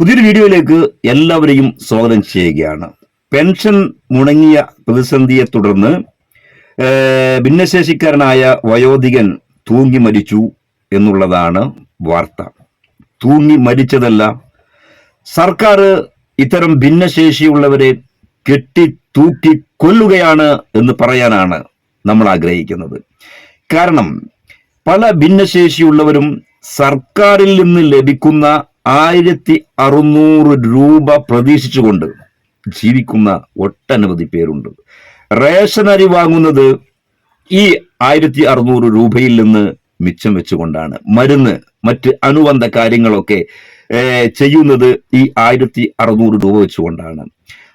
പുതിയൊരു വീഡിയോയിലേക്ക് എല്ലാവരെയും സ്വാഗതം ചെയ്യുകയാണ്. പെൻഷൻ മുടങ്ങിയ പ്രതിസന്ധിയെ തുടർന്ന് ഭിന്നശേഷിക്കാരനായ വയോധികൻ തൂങ്ങി മരിച്ചു എന്നുള്ളതാണ് വാർത്ത. തൂങ്ങി മരിച്ചതല്ല സർക്കാർ ഇത്തരം ഭിന്നശേഷിയുള്ളവരെ കെട്ടി തൂക്കി കൊല്ലുകയാണ് എന്ന് പറയാനാണ് നമ്മൾ ആഗ്രഹിക്കുന്നത്. കാരണം പല ഭിന്നശേഷിയുള്ളവരും സർക്കാരിൽ നിന്ന് ലഭിക്കുന്ന ആയിരത്തി അറുന്നൂറ് രൂപ പ്രതീക്ഷിച്ചുകൊണ്ട് ജീവിക്കുന്ന ഒട്ടനവധി പേരുണ്ട്. റേഷൻ അരി വാങ്ങുന്നത് ഈ ആയിരത്തി അറുന്നൂറ് രൂപയിൽ നിന്ന് മിച്ചം വെച്ചുകൊണ്ടാണ്. മരുന്ന് മറ്റ് അനുബന്ധ കാര്യങ്ങളൊക്കെ ചെയ്യുന്നത് ഈ ആയിരത്തി അറുന്നൂറ് രൂപ വെച്ചുകൊണ്ടാണ്.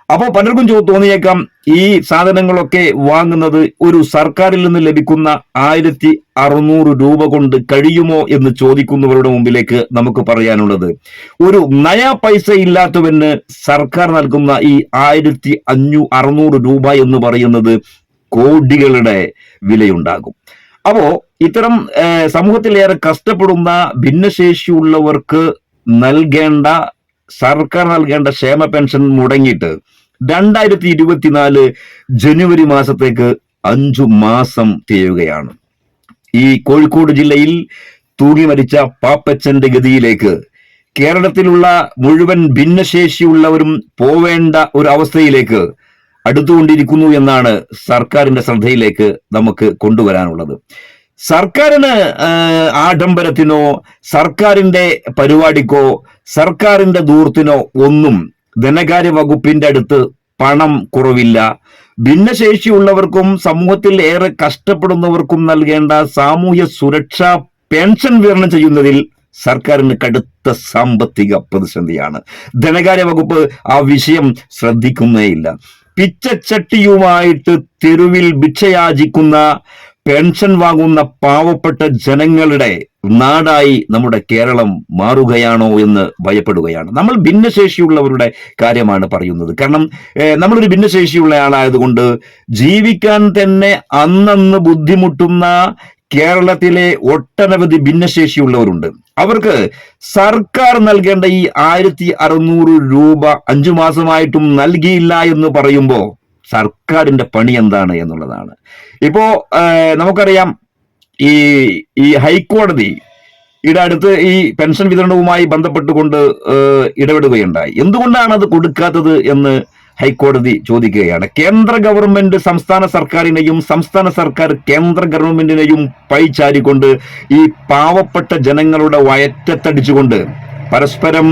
അപ്പോൾ പലർക്കും ചോ- തോന്നിയേക്കാം ഈ സാധനങ്ങളൊക്കെ വാങ്ങുന്നത് ഒരു സർക്കാരിൽ നിന്ന് ലഭിക്കുന്ന ആയിരത്തി അറുന്നൂറ് രൂപ കൊണ്ട് കഴിയുമോ എന്ന് ചോദിക്കുന്നവരുടെ മുമ്പിലേക്ക് നമുക്ക് പറയാനുള്ളത്. ഒരു നയ പൈസ ഇല്ലാത്തവന് സർക്കാർ നൽകുന്ന ഈ ആയിരത്തി അഞ്ഞൂ അറുന്നൂറ് രൂപ എന്ന് പറയുന്നത് കോടികളുടെ വിലയുണ്ടാകും. അപ്പോ ഇത്തരം സമൂഹത്തിലേറെ കഷ്ടപ്പെടുന്ന ഭിന്നശേഷിയുള്ളവർക്ക് നൽകേണ്ട സർക്കാർ നൽകേണ്ട ക്ഷേമ പെൻഷൻ മുടങ്ങിയിട്ട് രണ്ടായിരത്തി ഇരുപത്തിനാല് ജനുവരി മാസത്തേക്ക് അഞ്ചു മാസം തികയുകയാണ്. ഈ കോഴിക്കോട് ജില്ലയിൽ തൂങ്ങി മരിച്ച പാപ്പച്ചന്റെ ഗതിയിലേക്ക് കേരളത്തിലുള്ള മുഴുവൻ ഭിന്നശേഷിയുള്ളവരും പോവേണ്ട ഒരു അവസ്ഥയിലേക്ക് അടുത്തുകൊണ്ടിരിക്കുന്നു എന്നാണ് സർക്കാരിന്റെ ശ്രദ്ധയിലേക്ക് നമുക്ക് കൊണ്ടുവരാനുള്ളത്. സർക്കാരിന് ആഡംബരത്തിനോ സർക്കാരിന്റെ പരിപാടിക്കോ സർക്കാരിന്റെ ദൂർത്തിനോ ഒന്നും ധനകാര്യ വകുപ്പിന്റെ അടുത്ത് പണം കുറവില്ല. ഭിന്നശേഷിയുള്ളവർക്കും സമൂഹത്തിൽ ഏറെ കഷ്ടപ്പെടുന്നവർക്കും നൽകേണ്ട സാമൂഹ്യ സുരക്ഷാ പെൻഷൻ വിതരണം ചെയ്യുന്നതിൽ സർക്കാരിന് കടുത്ത സാമ്പത്തിക പ്രതിസന്ധിയാണ്. ധനകാര്യ വകുപ്പ് ആ വിഷയം ശ്രദ്ധിക്കുന്നേയില്ല. പിച്ചച്ചട്ടിയുമായിട്ട് തെരുവിൽ ഭിക്ഷയാചിക്കുന്ന പെൻഷൻ വാങ്ങുന്ന പാവപ്പെട്ട ജനങ്ങളുടെ നാടായി നമ്മുടെ കേരളം മാറുകയാണോ എന്ന് ഭയപ്പെടുകയാണ്. നമ്മൾ ഭിന്നശേഷിയുള്ളവരുടെ കാര്യമാണ് പറയുന്നത്. കാരണം നമ്മളൊരു ഭിന്നശേഷിയുള്ള ആളായതുകൊണ്ട് ജീവിക്കാൻ തന്നെ അന്നന്ന് ബുദ്ധിമുട്ടുന്ന കേരളത്തിലെ ഒട്ടനവധി ഭിന്നശേഷിയുള്ളവരുണ്ട്. അവർക്ക് സർക്കാർ നൽകേണ്ട ഈ ആയിരത്തി അറുന്നൂറ് രൂപ അഞ്ചു മാസമായിട്ടും നൽകിയില്ല എന്ന് പറയുമ്പോ സർക്കാരിന്റെ പണി എന്താണ് എന്നുള്ളതാണ്. ഇപ്പോ നമുക്കറിയാം ഈ ഈ ഹൈക്കോടതി ഇവിടെ അടുത്ത് ഈ പെൻഷൻ വിതരണവുമായി ബന്ധപ്പെട്ടുകൊണ്ട് ഇടപെടുകയുണ്ടായി. എന്തുകൊണ്ടാണ് അത് കൊടുക്കാത്തത് എന്ന് ഹൈക്കോടതി ചോദിക്കുകയാണ്. കേന്ദ്ര ഗവൺമെന്റ് സംസ്ഥാന സർക്കാരിനെയും സംസ്ഥാന സർക്കാർ കേന്ദ്ര ഗവൺമെന്റിനെയും പഴിച്ചാരിക്കൊണ്ട് ഈ പാവപ്പെട്ട ജനങ്ങളുടെ വയറ്റത്തടിച്ചുകൊണ്ട് പരസ്പരം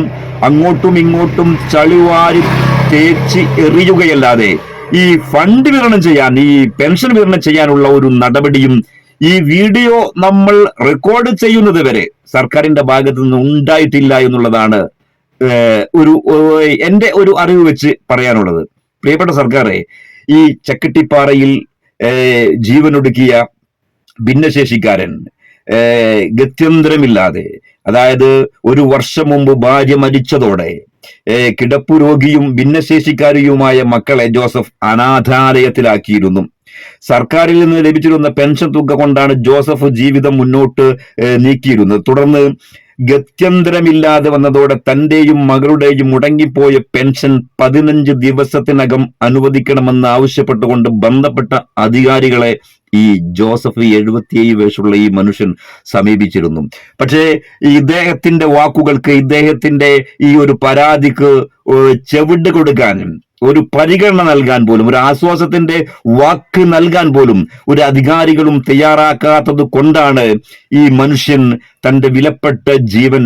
അങ്ങോട്ടും ഇങ്ങോട്ടും ചളിവാരി തേച്ച് എറിയുകയല്ലാതെ ഈ ഫണ്ട് വിതരണം ചെയ്യാൻ ഈ പെൻഷൻ വിതരണം ചെയ്യാനുള്ള ഒരു നടപടിയും ഈ വീഡിയോ നമ്മൾ റെക്കോർഡ് ചെയ്യുന്നത് വരെ സർക്കാരിന്റെ ഭാഗത്ത് നിന്ന് ഉണ്ടായിട്ടില്ല എന്നുള്ളതാണ് ഒരു എന്റെ ഒരു അറിവ് വെച്ച് പറയാനുള്ളത്. പ്രിയപ്പെട്ട സർക്കാരെ ഈ ചക്കട്ടിപ്പാറയിൽ ജീവനൊടുക്കിയ ഭിന്നശേഷിക്കാരൻ ഗത്യന്തരമില്ലാതെ അതായത് ഒരു വർഷം മുമ്പ് ഭാര്യ മരിച്ചതോടെ കിടപ്പു രോഗിയും ഭിന്നശേഷിക്കാരിയുമായ മക്കളെ ജോസഫ് അനാഥാലയത്തിലാക്കിയിരുന്നു. സർക്കാരിൽ നിന്ന് ലഭിച്ചിരുന്ന പെൻഷൻ തുക കൊണ്ടാണ് ജോസഫ് ജീവിതം മുന്നോട്ട് നീക്കിയിരുന്നത്. തുടർന്ന് ഗത്യന്തരമില്ലാതെ വന്നതോടെ തന്റെയും മകളുടെയും മുടങ്ങിപ്പോയ പെൻഷൻ പതിനഞ്ച് ദിവസത്തിനകം അനുവദിക്കണമെന്ന് ആവശ്യപ്പെട്ടുകൊണ്ട് ബന്ധപ്പെട്ട അധികാരികളെ ഈ ജോസഫ് എഴുപത്തിയേഴ് വയസ്സുള്ള ഈ മനുഷ്യൻ സമീപിച്ചിരുന്നു. പക്ഷേ ഇദ്ദേഹത്തിന്റെ വാക്കുകൾക്ക് ഇദ്ദേഹത്തിന്റെ ഈ ഒരു പരാതിക്ക് ചെവിട് കൊടുക്കാനും ഒരു പരിഗണന നൽകാൻ പോലും ഒരു ആശ്വാസത്തിന്റെ വാക്ക് നൽകാൻ പോലും ഒരു അധികാരികളും തയ്യാറാക്കാത്തത് കൊണ്ടാണ് ഈ മനുഷ്യൻ തന്റെ വിലപ്പെട്ട ജീവൻ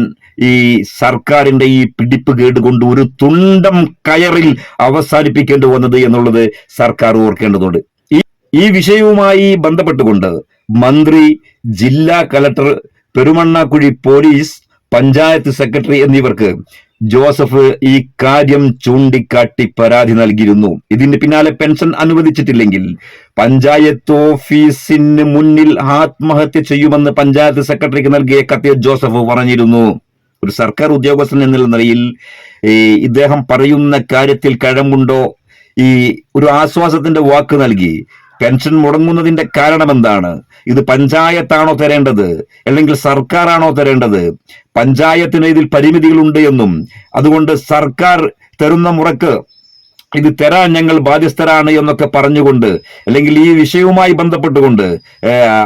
ഈ സർക്കാരിന്റെ ഈ പിടിപ്പ് കേടുകൊണ്ട് ഒരു തുണ്ടം കയറിൽ അവസാനിപ്പിക്കേണ്ടി വന്നത് എന്നുള്ളത് സർക്കാർ ഓർക്കേണ്ടതുണ്ട്. ഈ വിഷയവുമായി ബന്ധപ്പെട്ടുകൊണ്ട് മന്ത്രി ജില്ലാ collector Perumannakuzhi police panchayat secretary എന്നിവർക്ക് ജോസഫ് ഈ കാര്യം ചൂണ്ടിക്കാട്ടി പരാതി നൽകിയിരുന്നു. ഇതിന് പിന്നാലെ പെൻഷൻ അനുവദിച്ചിട്ടില്ലെങ്കിൽ പഞ്ചായത്ത് ഓഫീസിന് മുന്നിൽ ആത്മഹത്യ ചെയ്യുമെന്ന് പഞ്ചായത്ത് സെക്രട്ടറിക്ക് നൽകിയ കത്തിൽ ജോസഫ് പറഞ്ഞിരുന്നു. ഒരു സർക്കാർ ഉദ്യോഗസ്ഥൻ എന്നുള്ള നിലയിൽ ഇദ്ദേഹം പറയുന്ന കാര്യത്തിൽ കഴമ്പുണ്ടോ? ഈ ഒരു ആശ്വാസത്തിന്റെ വാക്ക് നൽകി പെൻഷൻ മുടങ്ങുന്നതിന്റെ കാരണം എന്താണ് ഇത് പഞ്ചായത്താണോ തരേണ്ടത്? അല്ലെങ്കിൽ സർക്കാരാണോ തരേണ്ടത്? പഞ്ചായത്തിന് ഇതിൽ പരിമിതികളുണ്ട് എന്നും അതുകൊണ്ട് സർക്കാർ തരുന്ന മുറക്ക് ഇത് തരാൻ ഞങ്ങൾ ബാധ്യസ്ഥരാണ് എന്നൊക്കെ പറഞ്ഞുകൊണ്ട് അല്ലെങ്കിൽ ഈ വിഷയവുമായി ബന്ധപ്പെട്ടുകൊണ്ട്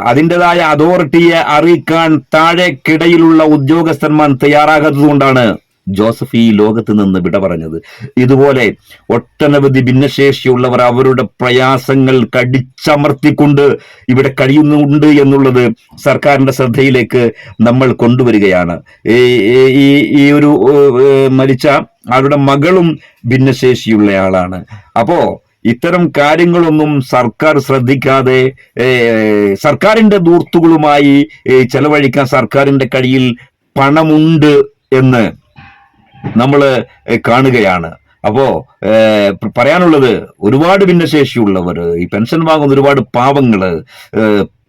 അതിന്റെതായ അതോറിറ്റിയെ അറിയിക്കാൻ താഴെക്കിടയിലുള്ള ഉദ്യോഗസ്ഥന്മാർ തയ്യാറാകാത്തതുകൊണ്ടാണ് ജോസഫ് ഈ ലോകത്ത് നിന്ന് വിട പറഞ്ഞത്. ഇതുപോലെ ഒട്ടനവധി ഭിന്നശേഷിയുള്ളവർ അവരുടെ പ്രയാസങ്ങൾ കടിച്ചമർത്തിക്കൊണ്ട് ഇവിടെ കഴിയുന്നുണ്ട് എന്നുള്ളത് സർക്കാരിന്റെ ശ്രദ്ധയിലേക്ക് നമ്മൾ കൊണ്ടുവരികയാണ്. ഈ ഈ- ഒരു മരിച്ച അവരുടെ മകളും ഭിന്നശേഷിയുള്ളയാളാണ്. അപ്പോ ഇത്തരം കാര്യങ്ങളൊന്നും സർക്കാർ ശ്രദ്ധിക്കാതെ സർക്കാരിന്റെ ദൂർത്തുകളുമായി ചെലവഴിക്കാൻ സർക്കാരിന്റെ കഴിയിൽ പണമുണ്ട് എന്ന് നമ്മൾ കാണുകയാണ്. അപ്പോ പറയാനുള്ളത് ഒരുപാട് ഭിന്നശേഷിയുള്ളവർ ഈ പെൻഷൻ വാങ്ങുന്ന ഒരുപാട് പാവങ്ങൾ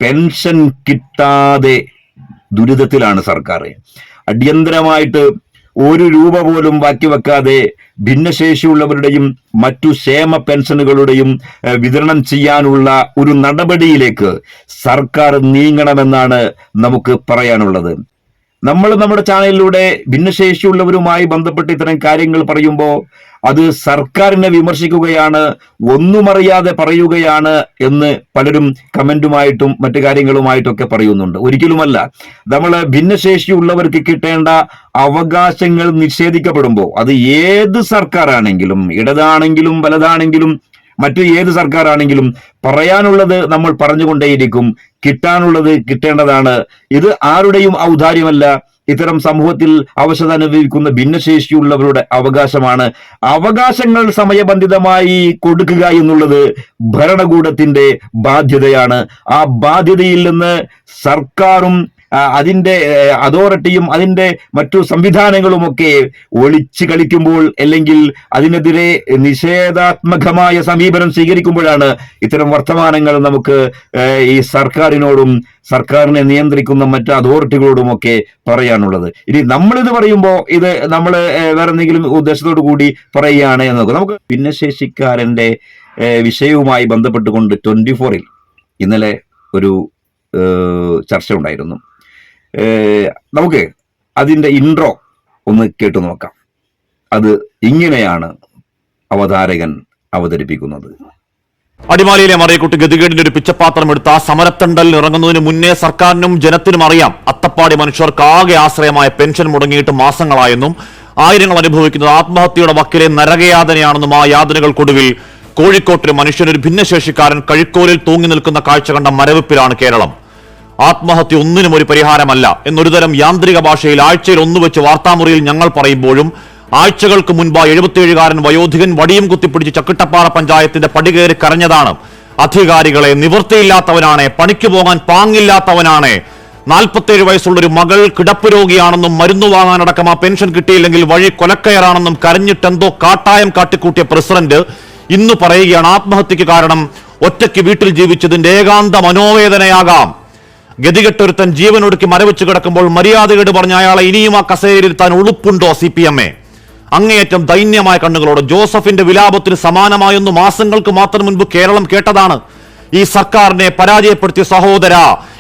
പെൻഷൻ കിട്ടാതെ ദുരിതത്തിലാണ് സർക്കാർ അടിയന്തരമായിട്ട് ഒരു രൂപ പോലും ബാക്കി വെക്കാതെ ഭിന്നശേഷിയുള്ളവരുടെയും മറ്റു ക്ഷേമ പെൻഷനുകളുടെയും വിതരണം ചെയ്യാനുള്ള ഒരു നടപടിയിലേക്ക് സർക്കാർ നീങ്ങണമെന്നാണ് നമുക്ക് പറയാനുള്ളത്. നമ്മൾ നമ്മുടെ ചാനലിലൂടെ ഭിന്നശേഷിയുള്ളവരുമായി ബന്ധപ്പെട്ട് ഇത്തരം കാര്യങ്ങൾ പറയുമ്പോൾ അത് സർക്കാരിനെ വിമർശിക്കുകയാണ് ഒന്നുമറിയാതെ പറയുകയാണ് എന്ന് പലരും കമന്റുമായിട്ടും മറ്റു കാര്യങ്ങളുമായിട്ടൊക്കെ പറയുന്നുണ്ട്. ഒരിക്കലുമല്ല. നമ്മൾ ഭിന്നശേഷിയുള്ളവർക്ക് കിട്ടേണ്ട അവകാശങ്ങൾ നിഷേധിക്കപ്പെടുമ്പോൾ അത് ഏത് സർക്കാരാണെങ്കിലും ഇടതാണെങ്കിലും വലതാണെങ്കിലും മറ്റു ഏത് സർക്കാരാണെങ്കിലും പറയാനുള്ളത് നമ്മൾ പറഞ്ഞുകൊണ്ടേയിരിക്കും. കിട്ടാനുള്ളത് കിട്ടേണ്ടതാണ്. ഇത് ആരുടെയും ഔദാര്യമല്ല. ഇത്തരം സമൂഹത്തിൽ അവശത അനുഭവിക്കുന്ന ഭിന്നശേഷിയുള്ളവരുടെ അവകാശമാണ്. അവകാശങ്ങൾ സമയബന്ധിതമായി കൊടുക്കുക എന്നുള്ളത് ഭരണകൂടത്തിന്റെ ബാധ്യതയാണ്. ആ ബാധ്യതയിൽ നിന്ന് സർക്കാരും ആ, അതിന്റെ അതോറിറ്റിയും അതിന്റെ മറ്റു സംവിധാനങ്ങളുമൊക്കെ ഒളിച്ചു കളിക്കുമ്പോൾ അല്ലെങ്കിൽ അതിനെതിരെ നിഷേധാത്മകമായ സമീപനം സ്വീകരിക്കുമ്പോഴാണ് ഇത്തരം വർത്തമാനങ്ങൾ നമുക്ക് ഈ സർക്കാരിനോടും സർക്കാരിനെ നിയന്ത്രിക്കുന്ന മറ്റ് അതോറിറ്റികളോടുമൊക്കെ പറയാനുള്ളത്. ഇനി നമ്മളിത് പറയുമ്പോൾ ഇത് നമ്മൾ വേറെ എന്തെങ്കിലും ഉദ്ദേശത്തോടു കൂടി പറയുകയാണ് എന്ന് നോക്കാം. നമുക്ക് ഭിന്നശേഷിക്കാരന്റെ വിഷയവുമായി ബന്ധപ്പെട്ടുകൊണ്ട് ട്വന്റി ഫോറിൽ ഇന്നലെ ഒരു ചർച്ച ഉണ്ടായിരുന്നു. നമുക്ക് അതിന്റെ ഇൻട്രോ ഒന്ന് കേട്ടു നോക്കാം. അത് ഇങ്ങനെയാണ് അവതാരകൻ അവതരിപ്പിക്കുന്നത്. അടിമാലിയിലെ മറിയക്കുട്ടി ഗതികേടിന്റെ ഒരു പിച്ചപാത്രം എടുത്ത സമരത്തണ്ടലിൽ ഇറങ്ങുന്നതിന് മുന്നേ സർക്കാരിനും ജനത്തിനും അറിയാം. അത്തപ്പാടി മനുഷ്യർക്ക് ആകെ ആശ്രയമായ പെൻഷൻ മുടങ്ങിയിട്ട് മാസങ്ങളായെന്നും ആയിരങ്ങൾ അനുഭവിക്കുന്നത് ആത്മഹത്യയുടെ വക്കിലെ നരകയാതനയാണെന്നും ആ യാതനകൾക്കൊടുവിൽ കോഴിക്കോട്ടിലെ മനുഷ്യനൊരു ഭിന്നശേഷിക്കാരൻ കഴിക്കോലിൽ തൂങ്ങി നിൽക്കുന്ന കാഴ്ച കണ്ട മരവിപ്പിലാണ് കേരളം. ആത്മഹത്യ ഒന്നിനും ഒരു പരിഹാരമല്ല എന്നൊരുതരം യാന്ത്രിക ഭാഷയിൽ ആഴ്ചയിൽ ഒന്നുവെച്ച് വാർത്താമുറിയിൽ ഞങ്ങൾ പറയുമ്പോഴും ആഴ്ചകൾക്ക് മുൻപ് എഴുപത്തിയേഴുകാരൻ വയോധികൻ വടിയും കുത്തിപ്പിടിച്ച് ചക്കിട്ടപ്പാറ പഞ്ചായത്തിന്റെ പടികേറി കരഞ്ഞതാണ്. അധികാരികളെ നിവൃത്തിയില്ലാത്തവനാണ് പണിക്ക് പോകാൻ പാങ്ങില്ലാത്തവനാണ്. നാൽപ്പത്തേഴ് വയസ്സുള്ള ഒരു മകൾ കിടപ്പ് രോഗിയാണെന്നും മരുന്ന് വാങ്ങാനടക്കം ആ പെൻഷൻ കിട്ടിയില്ലെങ്കിൽ വഴി കൊലക്കയറാണെന്നും കരഞ്ഞിട്ടെന്തോ കാട്ടായം കാട്ടിക്കൂട്ടിയ പ്രസിഡന്റ് ഇന്ന് പറയുകയാണ് ആത്മഹത്യക്ക് കാരണം ഒറ്റയ്ക്ക് വീട്ടിൽ ജീവിച്ചതിന്റെ ഏകാന്ത മനോവേദനയാകാം. ഗതികെട്ടൊരുത്തൻ ജീവനൊടുക്കി മരവിച്ച് കിടക്കുമ്പോൾ മര്യാദകേട് പറഞ്ഞ അയാളെ ഇനിയും ആ താൻ ഉളുപ്പുണ്ടോ സി പി അങ്ങേയറ്റം ദൈന്യമായ കണ്ണുകളോട് ജോസഫിന്റെ വിലാപത്തിന് സമാനമായൊന്ന് മാസങ്ങൾക്ക് മാത്രം മുൻപ് കേരളം കേട്ടതാണ്. ഈ സർക്കാരിനെ പരാജയപ്പെടുത്തിയ സഹോദര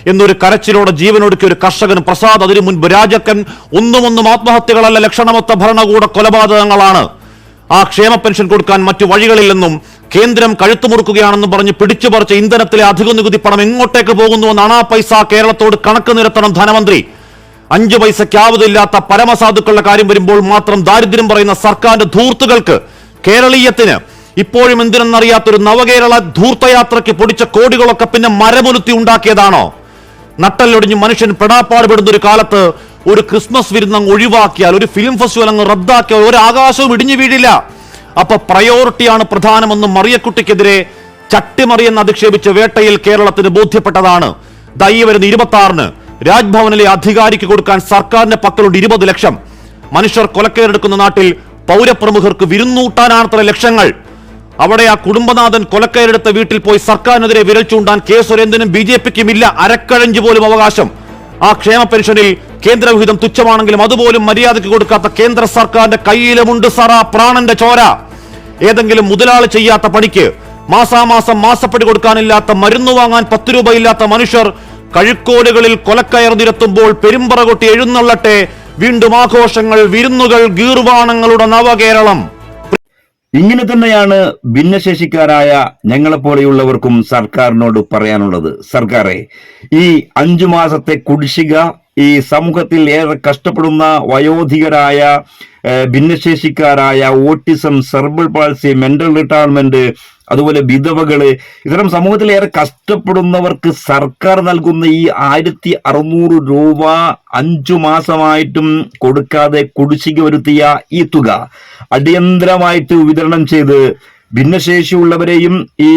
എന്നൊരു കരച്ചിലോടെ ജീവനൊടുക്കിയ ഒരു കർഷകൻ പ്രസാദ് അതിനു മുൻപ് രാജക്കൻ ഒന്നും ഒന്നും ആത്മഹത്യകളല്ല ലക്ഷണമൊത്ത ഭരണകൂട കൊലപാതകങ്ങളാണ്. ആ ക്ഷേമ പെൻഷൻ കൊടുക്കാൻ മറ്റു വഴികളില്ലെന്നും കേന്ദ്രം കഴുത്തുമുറുക്കുകയാണെന്നും പറഞ്ഞ് പിടിച്ചു പറിച്ച ഇന്ധനത്തിലെ അധിക നികുതി പണം എങ്ങോട്ടേക്ക് പോകുന്നുവെന്നാണ് ആ പൈസ കേരളത്തോട് കണക്ക് നിരത്തണം ധനമന്ത്രി. അഞ്ചു പൈസയ്ക്ക് ആവതില്ലാത്ത പരമസാധുക്കളുടെ കാര്യം വരുമ്പോൾ മാത്രം ദാരിദ്ര്യം പറയുന്ന സർക്കാരിന്റെ ധൂർത്തുകൾക്ക് കേരളീയത്തിന് ഇപ്പോഴും എന്തിനെന്നറിയാത്തൊരു നവകേരള ധൂർത്തയാത്രയ്ക്ക് പൊടിച്ച കോടികളൊക്കെ പിന്നെ മരമുരുത്തി ഉണ്ടാക്കിയതാണോ? നട്ടല്ലൊടിഞ്ഞ് മനുഷ്യൻ പെടാപ്പാടുപെടുന്ന ഒരു കാലത്ത് ഒരു ക്രിസ്മസ് വിരുന്നങ്ങ് ഒഴിവാക്കിയാൽ ഒരു ഫിലിം ഫെസ്റ്റിവൽ അങ്ങ് റദ്ദാക്കിയാൽ ഒരു ആകാശവും ഇടിഞ്ഞു വീഴില്ല. അപ്പൊ പ്രയോറിറ്റിയാണ് പ്രധാനമെന്നും മറിയക്കുട്ടിക്കെതിരെ ചട്ടിമറിയെന്ന് അധിക്ഷേപിച്ച വേട്ടയിൽ കേരളത്തിന് ബോധ്യപ്പെട്ടതാണ്. ദൈ വരുന്ന ഇരുപത്തി ആറിന് രാജ്ഭവനിലെ അധികാരിക്ക് കൊടുക്കാൻ സർക്കാരിന്റെ പക്കലുണ്ട് ഇരുപത് ലക്ഷം. മനുഷ്യർ കൊലക്കേറെടുക്കുന്ന നാട്ടിൽ പൗരപ്രമുഖർക്ക് വിരുന്നൂട്ടാനാണത്ര ലക്ഷങ്ങൾ. അവിടെ ആ കുടുംബനാഥൻ കൊലക്കയറെടുത്ത വീട്ടിൽ പോയി സർക്കാരിനെതിരെ വിരൽ ചൂണ്ടാൻ കെ സുരേന്ദ്രനും ബി ജെ പിക്കും ഇല്ല. അരക്കഴഞ്ച് പോലും അവകാശം. ആ ക്ഷേമ പെൻഷനിൽ കേന്ദ്രവിഹിതം തുച്ഛമാണെങ്കിലും അതുപോലും മര്യാദയ്ക്ക് കൊടുക്കാത്ത കേന്ദ്ര സർക്കാരിന്റെ കയ്യിലുമുണ്ട് സറ പ്രാണന്റെ ചോര. ഏതെങ്കിലും മുതലാളി ചെയ്യാത്ത പണിക്ക് മാസാമാസം മാസപ്പടി കൊടുക്കാനില്ലാത്ത മരുന്ന് വാങ്ങാൻ പത്ത് രൂപയില്ലാത്ത മനുഷ്യർ കഴുക്കോടുകളിൽ കൊലക്കയർ നിരത്തുമ്പോൾ പെരുമ്പറ കൊട്ടി എഴുന്നള്ളട്ടെ വീണ്ടും ആഘോഷങ്ങൾ വിരുന്നുകൾ ഗീർവാണങ്ങളുടെ നവകേരളം. ഇങ്ങനെ തന്നെയാണ് ഭിന്നശേഷിക്കാരായ ഞങ്ങളെപ്പോലെയുള്ളവർക്കും സർക്കാരിനോട് പറയാനുള്ളത്. സർക്കാരെ ഈ അഞ്ചു മാസത്തെ കുടിശ്ശിക ഈ സമൂഹത്തിൽ ഏറെ കഷ്ടപ്പെടുന്ന വയോധികരായ ഭിന്നശേഷിക്കാരായ autism cerebral palsy mental retirement അതുപോലെ വിധവകൾ ഇത്തരം സമൂഹത്തിൽ ഏറെ കഷ്ടപ്പെടുന്നവർക്ക് സർക്കാർ നൽകുന്ന ഈ ആയിരത്തി അറുന്നൂറ് രൂപ അഞ്ചു മാസമായിട്ടും കൊടുക്കാതെ കുടിശ്ശിക വരുത്തിയ ഈ തുക അടിയന്തരമായിട്ട് വിതരണം ചെയ്ത് ഭിന്നശേഷിയുള്ളവരെയും ഈ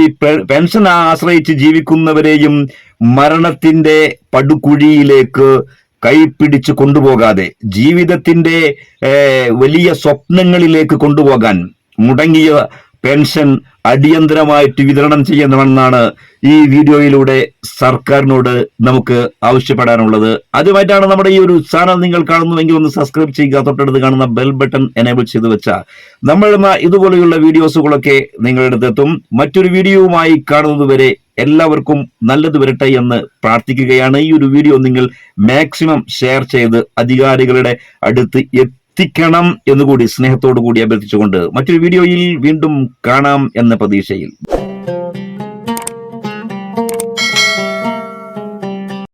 പെൻഷൻ ആശ്രയിച്ച് ജീവിക്കുന്നവരെയും മരണത്തിന്റെ പടുകുഴിയിലേക്ക് കൈപ്പിടിച്ച് കൊണ്ടുപോകാതെ ജീവിതത്തിന്റെ ഏഹ്, വലിയ സ്വപ്നങ്ങളിലേക്ക് കൊണ്ടുപോകാൻ മുടങ്ങിയ പെൻഷൻ അടിയന്തരമായിട്ട് വിതരണം ചെയ്യണമെന്നാണ് ഈ വീഡിയോയിലൂടെ സർക്കാരിനോട് നമുക്ക് ആവശ്യപ്പെടാനുള്ളത്. ആദ്യമായിട്ടാണ് നമ്മുടെ ഈ ഒരു ചാനൽ നിങ്ങൾ കാണുന്നുവെങ്കിൽ ഒന്ന് സബ്സ്ക്രൈബ് ചെയ്യുക തൊട്ടടുത്ത് കാണുന്ന ബെൽ ബട്ടൺ എനേബിൾ ചെയ്ത് വെച്ചാൽ നമ്മൾ ഇതുപോലെയുള്ള വീഡിയോസുകളൊക്കെ നിങ്ങളുടെ അടുത്തെത്തും. മറ്റൊരു വീഡിയോവുമായി കാണുന്നതുവരെ എല്ലാവർക്കും നല്ലത് വരട്ടെ എന്ന് പ്രാർത്ഥിക്കുകയാണ്. ഈ ഒരു വീഡിയോ നിങ്ങൾ മാക്സിമം ഷെയർ ചെയ്ത് അധികാരികളുടെ അടുത്ത് എത്തിക്കണം എന്നുകൂടി സ്നേഹത്തോടു കൂടി അഭ്യർത്ഥിച്ചുകൊണ്ട് മറ്റൊരു വീഡിയോയിൽ വീണ്ടും കാണാം എന്ന പ്രതീക്ഷയിൽ.